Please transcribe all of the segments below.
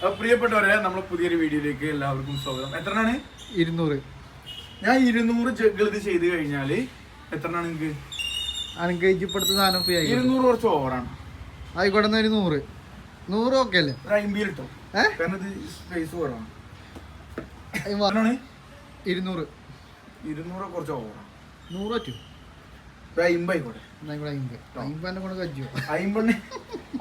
പ്രിയപ്പെട്ടവരെ നമ്മൾ പുതിയൊരു വീഡിയോയിലേക്ക് എല്ലാവർക്കും സ്വാഗതം. എത്രയാണ് ഇരുന്നൂറ്. ഞാൻ ഇരുന്നൂറ് ഇത് ചെയ്ത് കഴിഞ്ഞാൽ എത്രയാണ് നിങ്ങൾക്ക് എനിക്ക് ഇപ്പോഴത്തെ സാധനം ഫ്രീ ആയി ഇരുന്നൂറ് കുറച്ച് ഓവറാണ്. ആയിക്കോട്ടെ എന്നാ ഒരു നൂറ്. നൂറ് ഓക്കെ അല്ലേ? ഒരു അമ്പത് കിട്ടും. ഏ? കാരണം ഇത് സ്പേസ് കുറവാണ്. ഇരുന്നൂറ്. ഇരുന്നൂറ് കുറച്ച് ഓവറാണ്. നൂറ് പറ്റും ഒരു അമ്പത് ആയിക്കോട്ടെ. എന്നാ ഇവിടെ അയിമ്പ് അയിമ്പ് എന്നെ കൊണ്ട് കജ്ജോ അമ്പണ്ണ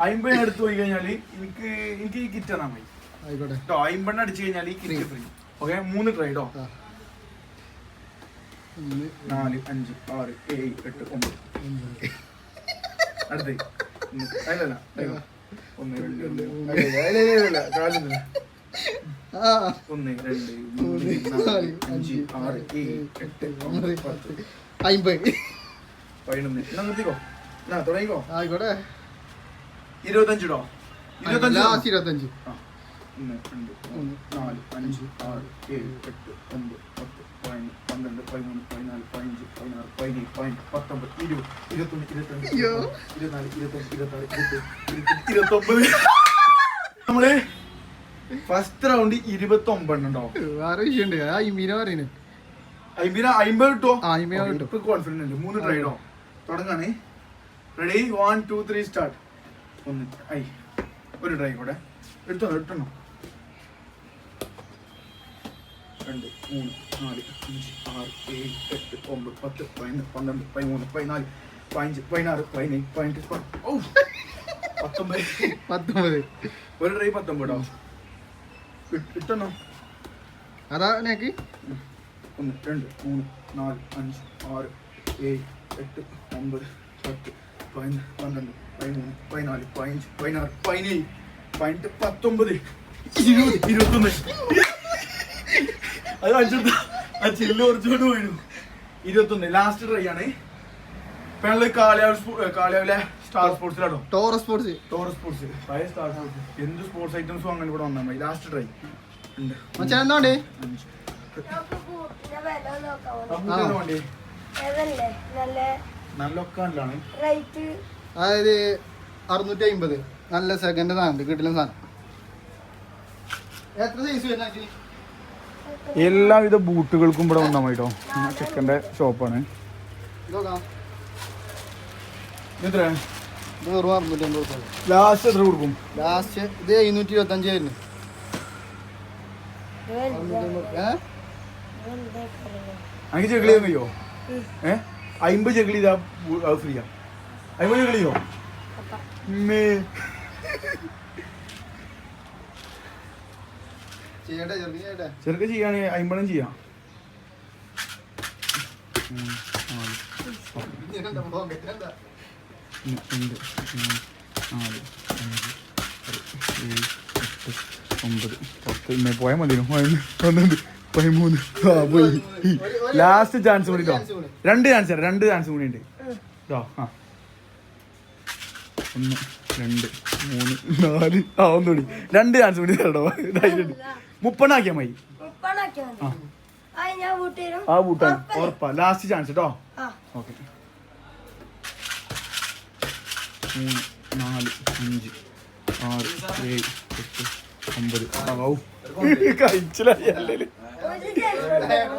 അമ്പണ്ണ എടുത്തു പോയി കഴിഞ്ഞാൽ എനിക്ക് എനിക്ക് ഈ കിറ്റ് തന്നാ മതി. ആയിക്കോട്ടെ. കേട്ടോ അമ്പണ്ണ അടിച്ചു കഴിഞ്ഞാൽ ഈ കിറ്റ് ഫ്രീ ഓക്കെ മൂന്ന് ട്രൈ കേട്ടോ ആ. ഒന്ന്, നാല് അഞ്ച് ആറ് ഏഴ് എട്ട് ഒമ്പത്. അടുത്ത. അല്ലല്ല. ഒന്ന് രണ്ട്. ഒന്ന് രണ്ട് മൂന്ന് നാല് അഞ്ച് ആറ് ഏഴ് എട്ട് ഒമ്പത് പത്ത്. അയിമ്പത്. പതിനൊന്ന്. എന്നാ നിർത്തിക്കോ? എന്നാ തുടങ്ങിക്കോ? ആയിക്കോട്ടെ. ഇരുപത്തഞ്ചിടോ? ഇരുപത്തഞ്ച് ലാസ്റ്റ് ഇരുപത്തഞ്ച്. ആ. ഒന്ന് രണ്ട് മൂന്ന് നാല് അഞ്ച് ആറ് ഏഴ് എട്ട് ഒമ്പത് പത്ത് പതിനൊന്ന് പന്ത്രണ്ട് പതിമൂന്ന് പതിനാല് പതിനഞ്ച് പതിനാറ് പതിനേഴ് പതിനെട്ട് പത്തൊമ്പത് ഇരുപത് ഇരുപത്തൊന്ന് ഇരുപത്തിരണ്ട് ഇരുപത്തിനാല് ഇരുപത്തഞ്ച് ഇരുപത്താറ് ഇരുപത്തി ഇരുപത്തൊമ്പത്. നമ്മൾ ഫസ്റ്റ് റൗണ്ട് ഇരുപത്തി ഒമ്പതെണ്ണം വേറെ വിഷയമുണ്ട്. ആ ഇമീന പറയുന്നത്. അമ്പത് അമ്പത് കിട്ടോ ആ, അമ്പത് കിട്ടും. കോൺഫിഡൻസ് ഉണ്ട്. മൂന്ന് ട്രൈ ഇടോ? തുടങ്ങാണേ. Ready one two three start ഒന്ന് ഐ ഒരു ട്രൈ കൂടെ. എടുത്തോ എടുത്തോ. രണ്ട് മൂന്ന് നാല് അഞ്ച് ആറ് ഏഴ് എട്ട് ഒമ്പത് പത്ത് പതിനൊന്ന് പന്ത്രണ്ട് പതിമൂന്ന് പതിനാല് പതിനഞ്ച് പതിനാറ് പതിനേഴ് പതിനെട്ട് ഔ. പത്തൊമ്പത്. പത്തൊമ്പത്. ഒരു ട്രൈ പത്തൊമ്പതോ ഇട്ടെണ്ണോ അതാ നേക്ക് ഒന്ന് രണ്ട് മൂന്ന് നാല് അഞ്ച് ആറ് ഏഴ് എട്ട് ഒമ്പത് പത്ത് പതിനൊന്ന് പന്ത്രണ്ട് പതിമൂന്ന് പതിനാല് പതിനഞ്ച് പതിനാറ് പതിനേഴ് പതിനെട്ട് പത്തൊമ്പത് ഇരുപത് ഇരുപത്തൊന്ന്. അത് അഞ്ചെടുത്ത്. ആ ചില്ല് കുറച്ചുകൊണ്ട് പോയിരുന്നു ഇരുപത്തൊന്ന്. ലാസ്റ്റ് ട്രൈ ആണ്. ഇപ്പൊ ഞങ്ങൾ കാളിയാവ് കാളിയാവിലെ സ്റ്റാർ സ്പോർട്സിലാണോ ടോറ സ്പോർട്സ് ടോറ സ്പോർട്സ് പഴയ സ്റ്റാർ സ്പോർട്സ് എന്ത് സ്പോർട്സ് ഐറ്റംസും അങ്ങനെ ഇവിടെ വന്നാൽ മതി. ലാസ്റ്റ് ട്രൈ ഉണ്ട്. മച്ചാൻ ആ, വേണ്ടി. നല്ല നല്ല ഒക്കാനിലാണ് റേറ്റ്? അതായത് അറുന്നൂറ്റി അമ്പത് നല്ല സെക്കൻഡ് സാധനം. കിട്ടില്ല സാധനം. എത്ര സൈസ് വരുന്ന എല്ലാവിധ ബൂട്ടുകൾക്കും ഇവിടെ വന്നാൽ മതിട്ടോ. കേട്ടോ ചെക്കന്റെ ഷോപ്പാണ് ലാസ്റ്റ് എത്ര കൊടുക്കും? ലാസ്റ്റ് ഇത് എഴുന്നൂറ്റി ഇരുപത്തി അഞ്ചായിരുന്നു എനിക്ക് ചെകിളി കഴിയോ? ഏ? അമ്പത് ചെകിളി ഇതാ അത് ഫ്രീയാ അമ്പത് ചെകിളിയോ? ചെറുക്ക ചെയ്യാണ് അമ്പതും ചെയ്യാം. രണ്ട് നാല് അഞ്ച് ഏഴ് എട്ട് ഒമ്പത് പത്ത് പോയാൽ മതി പന്ത്രണ്ട് പതിമൂന്ന്. ആ പോയി. ലാസ്റ്റ് ചാൻസ് കൂടി കേട്ടോ രണ്ട് ചാൻസ് തരാം രണ്ട് ചാൻസ് കൂടി ഉണ്ട്. കേട്ടോ ആ. ഒന്ന് രണ്ട് മൂന്ന് നാല് ആ ഒന്നുകൂടി രണ്ട് ചാൻസ് കൂടി തരട്ടോ ധൈര്യം മുപ്പണ്ണാക്കിയാൽ മതി. ആ. ആ കൂട്ടാൻ ഉറപ്പാ. ലാസ്റ്റ് ചാൻസ് കേട്ടോ ആ. ഓക്കെ. മൂന്ന് നാല് അഞ്ച് ആറ് ഏഴ് എട്ട് ഒമ്പത്. ഔ കഴിച്ചില്ല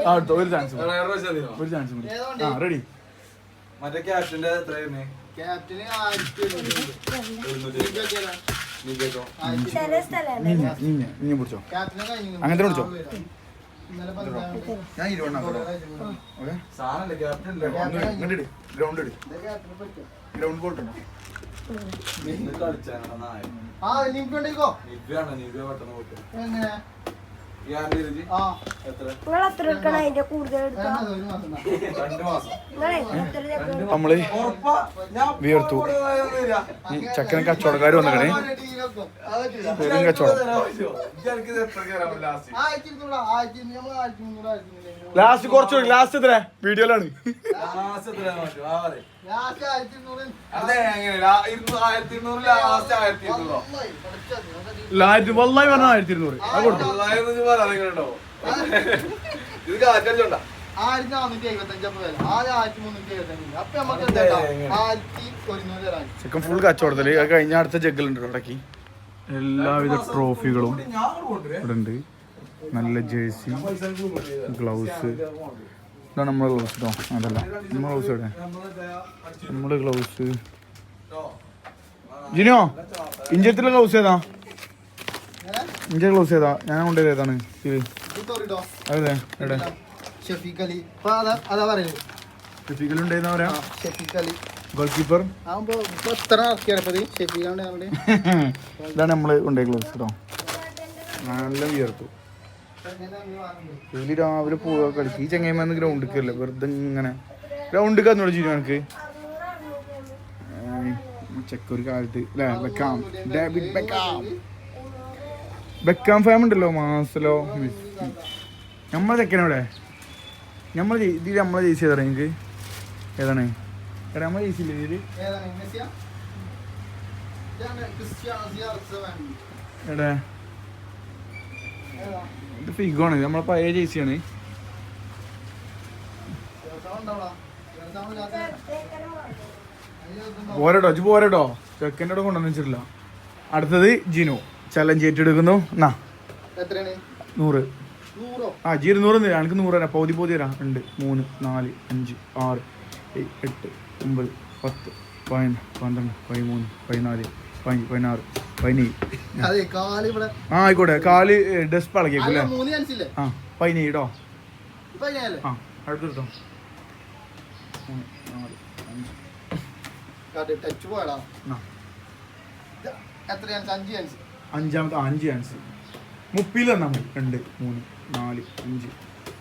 ആ എടുത്തോ ഒരു ചാൻസ് ഒരു ചാൻസ് കൂടി. ആ റെഡി മറ്റേ ക്യാപ്റ്റന്റെ അങ്ങനെ ക്യാപ്റ്റന് ആയിരത്തി പിടിച്ചോ. അങ്ങനത്തെ ഞാൻ ഗ്രൗണ്ട് ഗ്രൗണ്ട് ഉണ്ടോ നായ ആ ഉണ്ടോ പെട്ടെന്ന് പോയിട്ട്. എങ്ങനെ? നിങ്ങൾ എത്ര? എടുക്കണം അതിന്റെ കൂടുതൽ എടുക്കണം? നമ്മൾ വിയർത്തു. ചക്കന് കച്ചവടക്കാർ വന്നിക്കണേ. വെറും കച്ചവടം. ലാസ്റ്റ്? കുറച്ചു ലാസ്റ്റ് എത്ര? വീഡിയോയിലാണ് ആയിരത്തി ഇരുന്നൂറ്. വല്ലായി പറഞ്ഞ ആയിരത്തി അത് കൊടുത്തു തൊള്ളായിരം എന്ന് പറയാൻ നിങ്ങളുണ്ടോ ഇത് കാറ്റല്ലോണ്ടാ ആയിരത്തി നാനൂറ്റി എഴുപത്തഞ്ച് അപ്പൊ വില ആദ്യം ആയിരത്തി മുന്നൂറ്റി എഴുപത്തഞ്ച് അപ്പൊ നമുക്ക് അതെ, എന്താ എങ്ങനെ? ആയിരത്തി ഒരുന്നൂറ് തരാൻ. ചെക്കൻ ഫുൾ കച്ചവടത്തിൽ. കഴിഞ്ഞ അടുത്ത ജഗ്ഗലുണ്ട് ഇടയ്ക്ക്. എല്ലാവിധ ട്രോഫികളും ഇവിടെ ഉണ്ട്. നല്ല ജേഴ്സി ഗ്ലൗസ്. ഇതാണ് നമ്മളെ ഗ്ലൗസ് കേട്ടോ അതല്ല. നമ്മളെ ഗ്ലൗസ് എവിടെ? നമ്മുടെ ഗ്ലൗസ് ജിനോ ഇഞ്ചത്തിലെ ഗ്ലൗസ് ഏതാ? ഇഞ്ച ഗ്ലൗസ് ഏതാ? ഞാൻ കൊണ്ടുപോയത് ഏതാണ്? ഇത് അതെ എവിടെ ഷെഫീഖ് അലി പറയാ. ഷെഫീഖ് അലി ഗോൾ കീപ്പർ ഇതാണ് നമ്മൾ കൊണ്ടുപോയി ഗ്ലൗസ് കേട്ടോ നല്ല വിയർത്തു ഇതിൽ രാവിലെ പോവുക കളിക്ക്. ഈ ചങ്ങായിമാന്ന് ഗ്രൗണ്ടിൽ കയറില്ല വെറുതെ ഇങ്ങനെ ഗ്രൗണ്ടിൽ കന്നോട് ചെയ്യും എനിക്ക് ചെക്ക ഒരു കാലത്ത്. അല്ലേ Beckham. David Beckham. Beckham farm ഉണ്ടല്ലോ മാസലോ നമ്മളെ ചെക്കനവിടെ നമ്മൾ ഇതിൽ നമ്മളെ ജയിച്ചു ചെയ്തറ എനിക്ക് ഏതാണ്? എടാ നമ്മളെ ജയിച്ചില്ലേ CR7. എടാ? ഇത് ആണ് നമ്മളെ പഴയ ജയിച്ചാണ് CR7 ഉണ്ടാവടാ. CR7 ഇല്ലാത്ത- അതിനകത്തുണ്ടോ? പോരട്ടോ ഇജ്ജ് പോരട്ടോ ചെക്കന്റെ കൂടെ കൊണ്ടുവന്ന് വെച്ചിട്ടില്ല. അടുത്തത് ജിനു. ചലഞ്ച് ഏറ്റെടുക്കുന്നു. എന്നാ നൂറ്. ആ ജി ഇരുന്നൂറ് തരാം എനിക്ക് നൂറ് തരാം പൗതി പൗതി തരാം. രണ്ട് മൂന്ന് നാല് അഞ്ച് ആറ് എട്ട് ഒമ്പത് പത്ത് പതിനൊന്ന് പന്ത്രണ്ട് പതിമൂന്ന് പതിനാല് പതിനാറ് പതിനേഴ്. ആ ആയിക്കോട്ടെ. കാൽ ഡസ്റ്റ് ഇല്ലേ ആ പതിനേഴ് കേട്ടോ ആ. അഞ്ചാമത്തെ അഞ്ച് ചാൻസ് മുപ്പിൽ തന്നാൽ മതി. രണ്ട് മൂന്ന് നാല് അഞ്ച്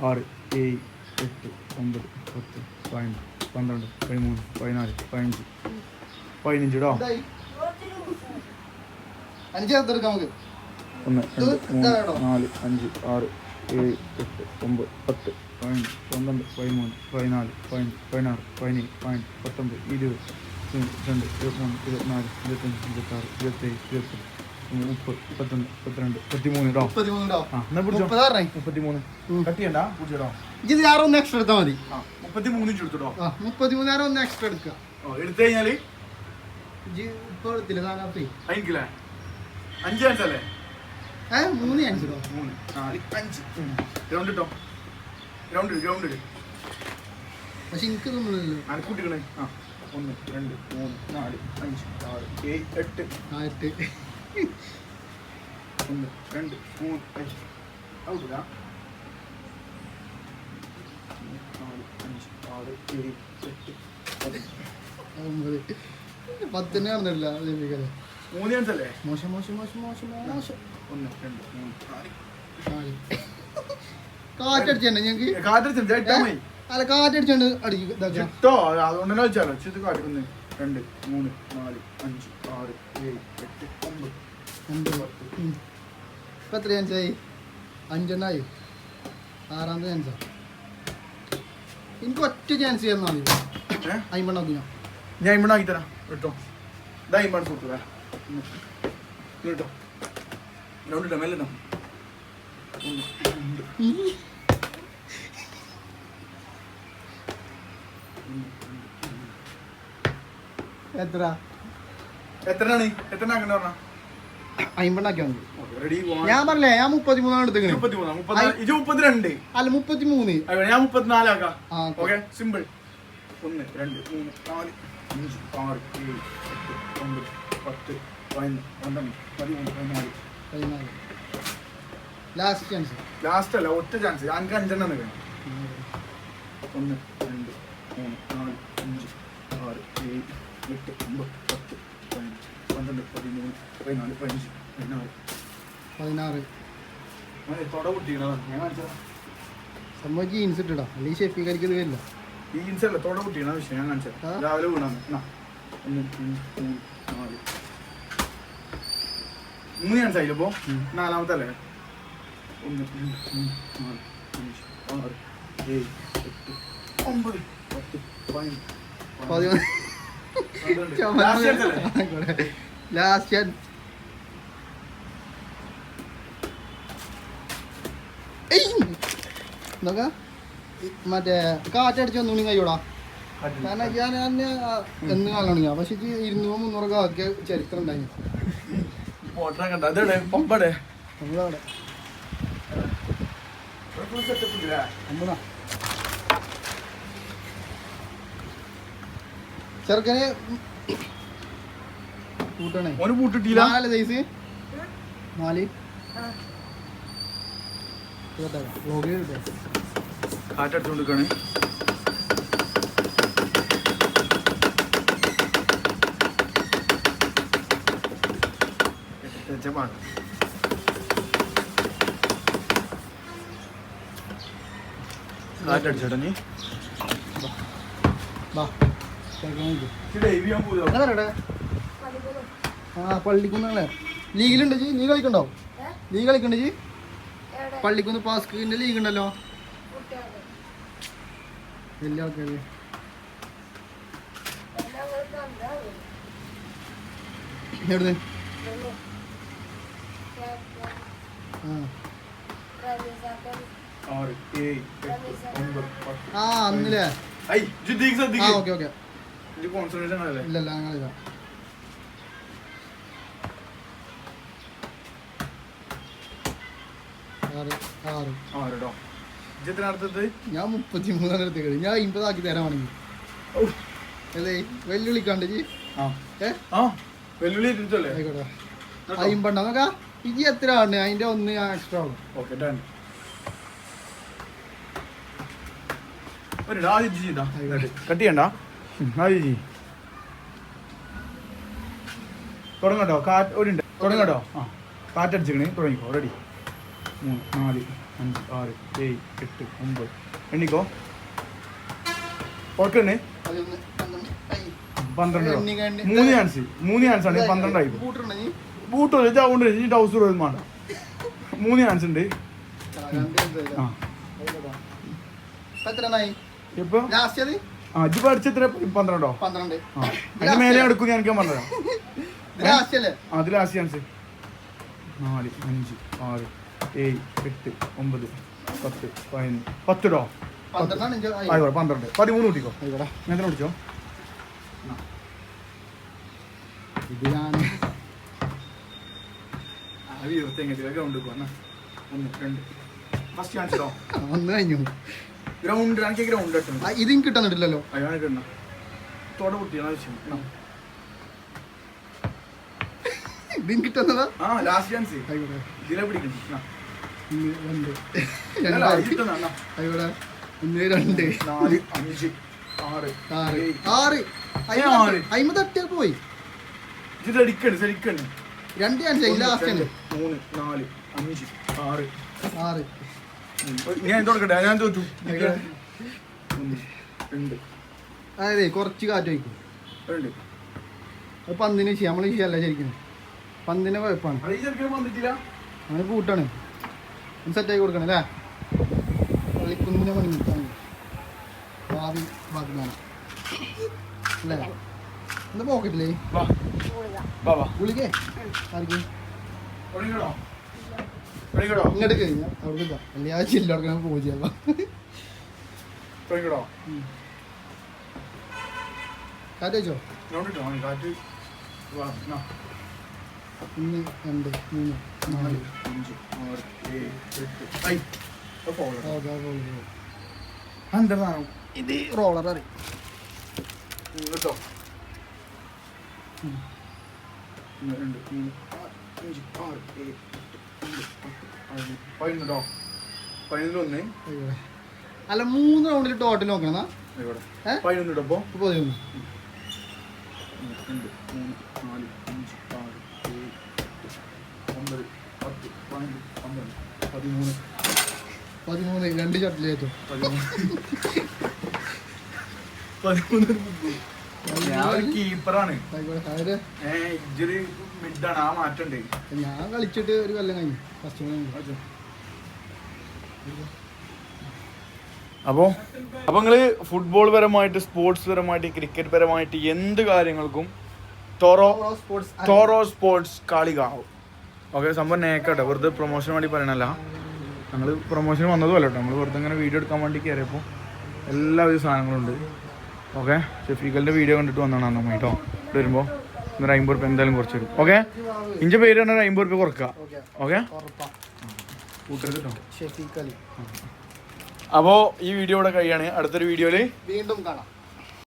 ആറ് ഏഴ് എട്ട് ഒമ്പത് പത്ത് പതിനൊന്ന് പന്ത്രണ്ട് പതിമൂന്ന് പതിനാല് പതിനഞ്ച്. പതിനഞ്ച് കേട്ടോ എന്തായി? അഞ്ച് ചേർത്തെടുക്കാം നമുക്ക്. ഒന്ന് രണ്ട് മൂന്ന് നാല് അഞ്ച് ആറ് ഏഴ് എട്ട് ഒമ്പത് പത്ത് പതിനൊന്ന് പന്ത്രണ്ട് പതിമൂന്ന് പതിനാല് പതിനഞ്ച് പതിനാറ് പതിനേഴ് പതിനെട്ട് പത്തൊമ്പത് ഇരുപത് ഇരുപത്തിരണ്ട് ഇരുപത്തിമൂന്ന് ഇരുപത്തിനാല് ഇരുപത്തഞ്ച് ഇരുപത്താറ് ഇരുപത്തേഴ് ഇരുപത്തെട്ട് മുപ്പത് മുപ്പത്തൊന്ന് മുപ്പത്തിരണ്ട് മുപ്പത്തിമൂന്ന് കേട്ടോ മുപ്പത്തിമൂന്ന്. കട്ട് ചെയ്യണ്ട? പിടിച്ചോ ഇത് ആറ് ഒന്ന് എക്സ്ട്രാ എടുത്താൽ മതി. മുപ്പത്തിമൂന്ന് ഇഞ്ച് മുപ്പത്തിമൂന്ന് ആ ഒന്ന് എക്സ്ട്രാ എടുക്കുക എടുത്തു കഴിഞ്ഞാൽ? ഇജ്ജ് ഇപ്പൊ എടുത്തില്ല അഞ്ച് ചാൻസ് അല്ലേ? മൂന്ന് ചാൻസ് മൂന്ന്. നാല് അഞ്ച്. ഗ്രൗണ്ട് ഇട്ടോ? ഗ്രൗണ്ട് ഗ്രൗണ്ട് ഇട്. പക്ഷെ എനിക്ക് തോന്നുന്നില്ലല്ലോ അനക്കൂട്ടിക്കണേ ആ ഒന്ന് രണ്ട് മൂന്ന് നാല് അഞ്ച് ആറ് ഏഴ് എട്ട്. ആ എട്ട്. ഒന്ന് രണ്ട് മൂന്ന് അഞ്ച്. ഔട്ടില്ല നാല് അഞ്ച് ആറ് ഏഴ് എട്ട്. ഒമ്പത്. പത്തിന് നടന്നില്ല ജപിക്കല്ലേ മൂന്ന് ചാൻസ് അല്ലേ മോശം മോശം മോശം മോശം. മോശം. ഒന്ന് രണ്ട് മൂന്ന് നാല്. കാറ്റടിച്ചണ്ട മതി. അല്ല അടിക്കും അതുകൊണ്ട് തന്നെ വെച്ചാലോ. രണ്ട് മൂന്ന് നാല് അഞ്ച് ആറ് ഏഴ് എട്ട് ഒമ്പത്. ഒമ്പത് ഉം. ഇപ്പൊ എത്ര ചാൻസായി അഞ്ചെണ്ണായി ആറാമത്തെ ചാൻസാ എനിക്ക് ഒറ്റ ചാൻസ് ചെയ്യാൻ മതി. ഏഹ് അയിമ്പണ്ണാക്കി ഞാൻ ആക്കി തരാം കേട്ടോ ഇതാ ഇമ്പാണ് സുഹൃത്തു വരാം കേട്ടോ ഗ്രൗണ്ട് ഇട്ടോ എത്ര എത്രയാണ് എത്ര ആക്കണ്ട പറഞ്ഞ? റെഡി ഞാൻ പറഞ്ഞേ ഞാൻ മുപ്പത്തി മൂന്നാണ് മുപ്പത്തിമൂന്നാ മുപ്പത്തി ഇത് മുപ്പത്തിരണ്ട്. അല്ല മുപ്പത്തി മൂന്ന് ഞാൻ മുപ്പത്തിനാലാക്കാം. ഓക്കെ. സിമ്പിൾ ഒന്ന് രണ്ട് മൂന്ന് നാല് അഞ്ച് ആറ് ഏഴ് എട്ട് ഒമ്പത്. പത്ത് പതിനൊന്ന് പന്ത്രണ്ട് പതിമൂന്ന് പതിനാല്. പതിനാല്. ലാസ്റ്റ് ചാൻസ് ലാസ്റ്റ് അല്ല ഒറ്റ ചാൻസ് എനിക്ക് അഞ്ചെണ്ണം നിൽക്കണം ഒന്ന് രണ്ട് മൂന്ന് നാല് അഞ്ച് ആറ് ഏഴ് എട്ട് ഒമ്പത് പത്ത് പതിനഞ്ച് പന്ത്രണ്ട് പതിമൂന്ന് പതിനാല് പതിനഞ്ച് പതിനാറ്. പതിനാറ്. ഞാൻ തൊട കുട്ടികളാണ് ഞാൻ കാണിച്ചതാ. സംഭവം ജീൻസ് ഇട്ടിടാം. അല്ലെങ്കിൽ ഷെഫി കരിക്കത് വരില്ല. ജീൻസ് അല്ല തൊട കുട്ടിയാണ് പക്ഷേ ഞാൻ കാണിച്ചത്. രാവിലെ വീണാന്ന് ഒന്ന് മൂന്ന് മൂന്ന് ചാൻസ് ആയില്ല. നാലാമത്തെ അല്ലേ? ഒന്ന് രണ്ട് മൂന്ന് നാല് അഞ്ച് ആറ് ഏഴ് എട്ട് ഒമ്പത് പത്ത് പതിനൊന്ന്? ലാസ്റ്റ് ചാൻസ് നോക്കാം. മറ്റേ കാറ്റടിച്ച് കൈയോടാ കാരണം ഞാൻ ഞാൻ എന്ന് കാണണില്ല പക്ഷെ ഇരുന്നൂറ് മുന്നൂറൊക്കെ ആക്കിയ ചരിത്രം ഉണ്ടായി പോട്ടാ കണ്ട? അതെവിടെ പമ്പടെ നമ്മളവിടെ ചെറുക്കന് കൂട്ടണേ. ഓന് കൂട്ടിട്ടില്ല നാലല്ലേ സൈസ് നാല്. കാറ്റടിച്ചോണ്ടിരിക്കണേ പാട്ട് കാറ്റടിച്ചോട്ടെ നീ വാ ചെറുക്കനെ വിളിക്ക്. ഡൈവ് ചെയ്യാൻ പോയതോ എന്താ പറയട്ടെ? പള്ളിക്കൂടം. ആ ലീഗിലുണ്ട് ജി? നീ കളിക്കണ്ടോ? നീ കളിക്കണ്ട ജി? പള്ളിക്കുന്ന് പാസ്കിന്റെ ലീഗ് ഉണ്ടല്ലോ എല്ലാ ആൾക്കാരും. എവിടുന്ന്? ആ. അന്നില്ലേ? ആ ഓക്കെ ഓക്കെ. ഇല്ലല്ല ഞങ്ങളില്ല ഞാൻ മുപ്പത്തി മൂന്നാണ് എടുത്തേക്കത് ഞാൻ ഇമ്പതാക്കി തരാൻ വേണമെങ്കിൽ അല്ലേ? വെല്ലുവിളിക്കാണ്ട് ജി ആ. ഏ? ആ വെല്ലുവിളി ആയിക്കോട്ടെ. അയിമ്പണ്ട നോക്കാ. ഇജി എത്ര ആണ് അതിന്റെ ഒന്ന് ഞാൻ എക്സ്ട്രാ ആവും. ഓക്കെ ഡൺ ഒരു ആദ്യം ചെയ്താ. കട്ട് ചെയ്യണ്ട? ആദ്യം ചെയ് തുടങ്ങട്ടോ കാറ്റ് ഒരു തുടങ്ങട്ടോ. ആ കാറ്റടിച്ചിക്കണേ തുടങ്ങിക്കോ റെഡി മൂന്ന് നാല് അഞ്ച് ആറ് ഏഴ് എട്ട് ഒമ്പത്. എണ്ണിക്കോ? ഓർക്കണ്ണേ പന്ത്രണ്ട്. മൂന്ന് ചാൻസ് മൂന്ന് ചാൻസ് ആണ് പന്ത്രണ്ടായി കൂട്ടുണ്ടോ ചോദിച്ചാൽ കൊണ്ട് ഇതാവുണ്ട് ഈ ടൗസർ ഒന്നും മൂന്ന് ചാൻസ് ഉണ്ട്. ആ, എത്ര? പന്ത്രണ്ടോ? പന്ത്രണ്ട്. മേലെ എടുക്കും ഞാൻ എനിക്ക് പറഞ്ഞതാ ലാസ്റ്റ് ചാൻസ് നാല് അഞ്ച് ആറ് ഏഴ് എട്ട് ഒമ്പത് പത്ത് പതിനൊന്ന്. പത്തിടോ? ആയി. ആയിക്കോട്ടെ. പന്ത്രണ്ട്. പതിമൂന്ന് കുട്ടിക്കോ. ആയിക്കോട്ടെ. ഞാൻ കുടിച്ചോ ഇത് ഞാൻ അത് ഇരുപത്തെങ്ങനെ ഗ്രൗണ്ട് പോകാം ഒന്ന് രണ്ട്. ഫസ്റ്റ് ചാൻസ് ഇടോ ഒന്ന് കഴിഞ്ഞു. ഗ്രൗണ്ട് എനിക്ക് ഗ്രൗണ്ട് കിട്ടണം ഇത് എനിക്ക് കിട്ടാനിട്ടില്ലല്ലോ അതാണ് കിട്ടണം തോട കുട്ടിയാണ് ആവശ്യം. ഇത് എനിക്ക് കിട്ടുന്നതാ? ആ ലാസ്റ്റ് ചാൻസ് ആയിക്കോട്ടെ. ഇതിലെ പിടിക്കണം. ഒന്ന് രണ്ട്. ആയിക്കോട്ടെ. ഒന്ന് രണ്ട്. നാല് അഞ്ച് ആറ് ആറ്. ആറ്. ഏ, ആറ്. അയിമ തട്ടിയാ പോയി. ഇത് അടിക്കണ് ശരിക്കണ് രണ്ട് ചാൻസ് ലാസ്റ്റ് മൂന്ന് നാല് അഞ്ച് ആറ്. ആറ്. ഞാൻ തുടക്കട്ടെ ഞാൻ തോറ്റു രണ്ട് അതെ കുറച്ച് കാറ്റ് വയ്ക്കും രണ്ട്. അത് പന്തിന് ചെയ്യാം. നമ്മൾ വിഷയമല്ല ശരിക്കും? പന്തിന് കുഴപ്പമാണ്. അങ്ങനെ കൂട്ടാണ്. ഒന്ന് സെറ്റാക്കി കൊടുക്കണം അല്ലേ? കളിക്കുന്നതിനെ പണി കിട്ടാൻ. ഭാവി ഭാഗ്യമാണ്. അല്ലേ? എന്താ പോക്കറ്റില്ലേ ഗുളിക. ആർക്കും? ഇങ്ങോട്ട് കഴിഞ്ഞാൽ അവിടെ ഇല്ല എല്ലാ ചില്ല പൂജ കാറ്റ് വെച്ചോ. ഒന്ന് രണ്ട് മൂന്ന് നാല്. അഞ്ച് ആറ് ഏഴ് എട്ട്. ആ? ഇത് റോളർ അറിയാം കേട്ടോ ഒന്ന് രണ്ട് മൂന്ന് അഞ്ച് ആറ് ഏഴ് എട്ട് ഒമ്പത് പത്ത് പതിനൊന്ന് പതിനൊന്നോ പതിനൊന്ന് ആയിക്കോട്ടെ. അല്ല മൂന്ന് റൗണ്ടിൽ ടോട്ടൽ നോക്കണം? പതിനൊന്ന് ഇടപ്പോ പതിനൊന്ന്. രണ്ട് മൂന്ന് നാല് അഞ്ച് ആറ് ഏഴ് എട്ട് ഒമ്പത് പത്ത് പതിനൊന്ന് പന്ത്രണ്ട് പതിമൂന്ന്. പതിമൂന്ന് രണ്ട് ഷട്ടിലേറ്റു പതിമൂന്ന്. പതിമൂന്ന്. ഞാൻ ഒരു കീപ്പറാണ് മിഡാണ് ആ മാറ്റണ്ട് ഞാൻ കളിച്ചിട്ട് ഒരു കൊല്ലം കഴിഞ്ഞു. ഫസ്റ്റ് അപ്പോൾ അപ്പോൾ നിങ്ങൾ ഫുട്ബോൾ പരമായിട്ട് സ്പോർട്സ് പരമായിട്ട് ക്രിക്കറ്റ് പരമായിട്ട് എന്ത് കാര്യങ്ങൾക്കും ടോറോ സ്പോർട്സ് ടോറോ സ്പോർട്സ് കാളികാവും. ഓക്കെ സംഭവം നേക്കട്ടെ. വെറുതെ പ്രൊമോഷന് വേണ്ടി പറയണല്ല. ഞങ്ങൾ പ്രൊമോഷൻ വന്നതുമല്ല കേട്ടോ. നമ്മൾ വെറുതെ ഇങ്ങനെ വീഡിയോ എടുക്കാൻ വേണ്ടി കയറിയപ്പോൾ എല്ലാവിധ സാധനങ്ങളുണ്ട്. ഓക്കെ? ഷെഫീഖലിന്റെ വീഡിയോ കണ്ടിട്ട് വന്നതാണ് നമ്മൾ കേട്ടോ ഇവിടെ വരുമ്പോൾ ഇന്നൊരു അമ്പത് റുപ്യ എന്തായാലും കുറച്ച് തരും ഓക്കെ? ഇഞ്ചെ പേര് പറഞ്ഞാൽ അമ്പത് റുപ്യ കുറക്കുക. ഓക്കെ? അപ്പോൾ ഈ വീഡിയോ ഇവിടെ കഴിയാണ്. അടുത്തൊരു വീഡിയോയിൽ വീണ്ടും കാണാം.